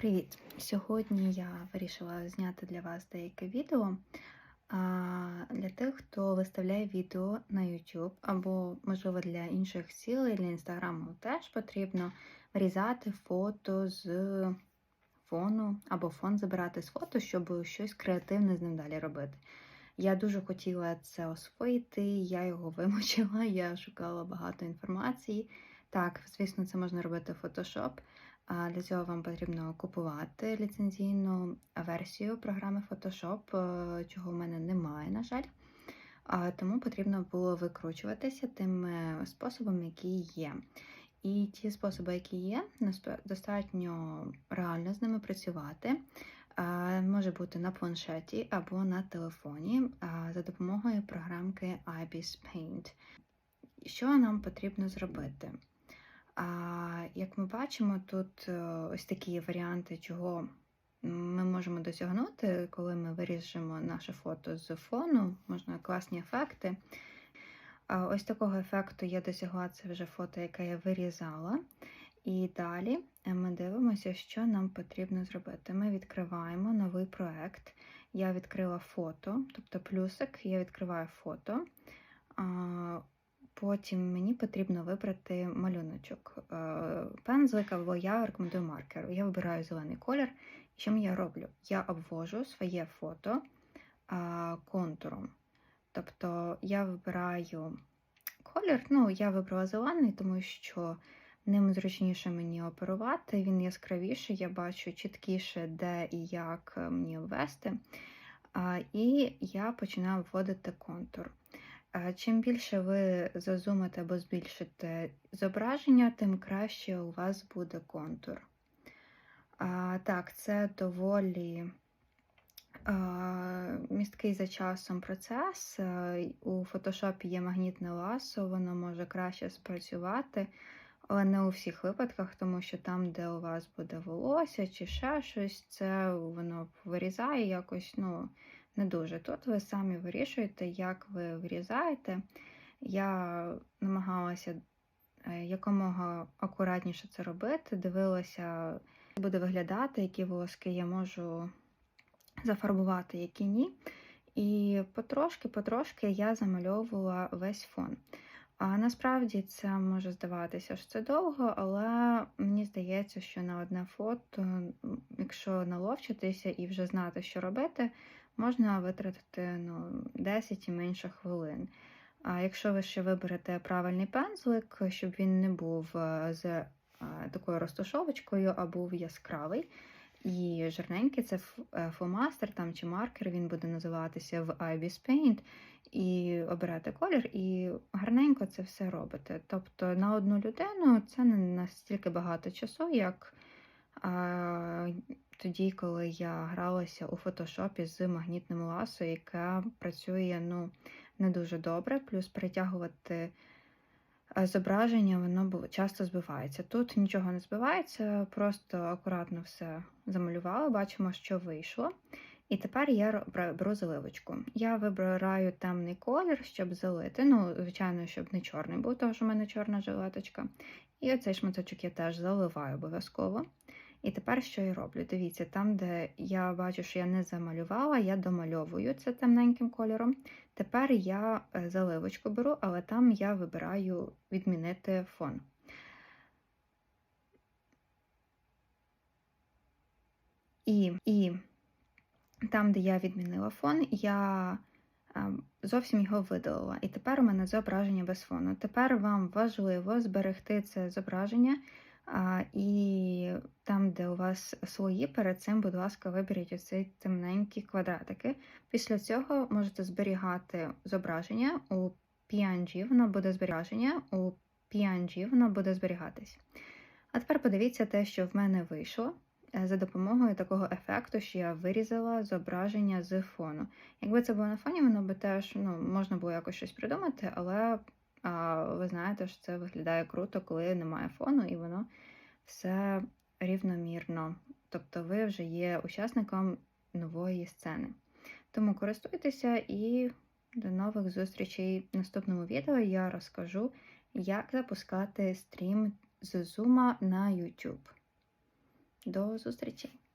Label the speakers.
Speaker 1: Привіт! Сьогодні я вирішила зняти для вас деяке відео для тих, хто виставляє відео на YouTube, або, можливо, для інших цілей, для інстаграму теж потрібно вирізати фото з фону, або фон забирати з фото, щоб щось креативне з ним далі робити. Я дуже хотіла це освоїти, я його вимучила, я шукала багато інформації. Так, звісно, це можна робити в Photoshop. Для цього вам потрібно купувати ліцензійну версію програми Photoshop, е, чого в мене немає, на жаль. Тому потрібно було викручуватися тим способом, який є. І ті способи, які є, достатньо реально з ними працювати. Може бути на планшеті або на телефоні за допомогою програмки IBIS Paint. Що нам потрібно зробити? Як ми бачимо, тут е, ось такі варіанти, чого ми можемо досягнути, коли ми виріжемо наше фото з фону, можна класні ефекти. Ось такого ефекту я досягла це вже фото, яке я вирізала. І далі е, ми дивимося, що нам потрібно зробити. Ми відкриваємо новий проект. Я відкрила фото, тобто плюсик, я відкриваю фото. Потім мені потрібно вибрати малюночок. Е, Пензлик або я рекомендую маркер. Я вибираю зелений колір. І що я роблю? Я обвожу своє фото контуром. Тобто я вибираю колір, ну, я вибрала зелений, тому що ним зручніше мені оперувати, він яскравіший, я бачу чіткіше, де і як е, мені ввести. І я починаю вводити контур. Чим більше ви зазумите або збільшите зображення, тим краще у вас буде контур. Так, це доволі місткий за часом процес. У фотошопі є магнітне ласо, воно може краще спрацювати, але не у всіх випадках, тому що там, де у вас буде волосся чи ще щось, це воно вирізає якось, ну не дуже. Тут ви самі вирішуєте, як ви вирізаєте. Я намагалася е, якомога акуратніше це робити, дивилася, як буде виглядати, які волоски я можу зафарбувати, які ні. І потрошки-потрошки я замальовувала весь фон. А насправді це може здаватися, що це довго, але мені здається, що на одне фото, якщо наловчитися і вже знати, що робити, можна витратити ну, 10 і менше хвилин. А якщо ви ще виберете правильний пензлик, щоб він не був е, з е, такою розташовочкою, а був яскравий. І жирненький це е, фломастер там чи маркер, він буде називатися в IBIS Paint. І оберете колір, і гарненько це все робите. Тобто на одну людину це не настільки багато часу, як тоді, коли я гралася у фотошопі з магнітним ласо, яке працює ну, не дуже добре, плюс притягувати зображення, воно часто збивається. Тут нічого не збивається, просто акуратно все замалювала, бачимо, що вийшло. І тепер я беру заливочку. Я вибираю темний колір, щоб залити. Ну, звичайно, щоб не чорний був, тому що в мене чорна жилеточка. І оцей шматочок я теж заливаю обов'язково. І тепер що я роблю? Дивіться, там, де я бачу, що я не замалювала, я домальовую це темненьким кольором. Тепер я е, заливочку беру, але там я вибираю відмінити фон. І, і там, де я відмінила фон, я зовсім його видалила. І тепер у мене зображення без фону. Тепер вам важливо зберегти це зображення. І там, де у вас свої, перед цим, будь ласка, виберіть оці темненькі квадратики. Після цього можете зберігати зображення у PNG, воно буде збереження, у PNG воно буде зберігатись. А тепер подивіться те, що в мене вийшло е, за допомогою такого ефекту, що я вирізала зображення з фону. Якби це було на фоні, воно би теж ну, можна було якось щось придумати, але а ви знаєте, що це виглядає круто, коли немає фону, і воно все рівномірно. Тобто ви вже є учасником нової сцени. Тому користуйтеся і до нових зустрічей. В наступному відео я розкажу, як запускати стрім з Zoom на YouTube. До зустрічі!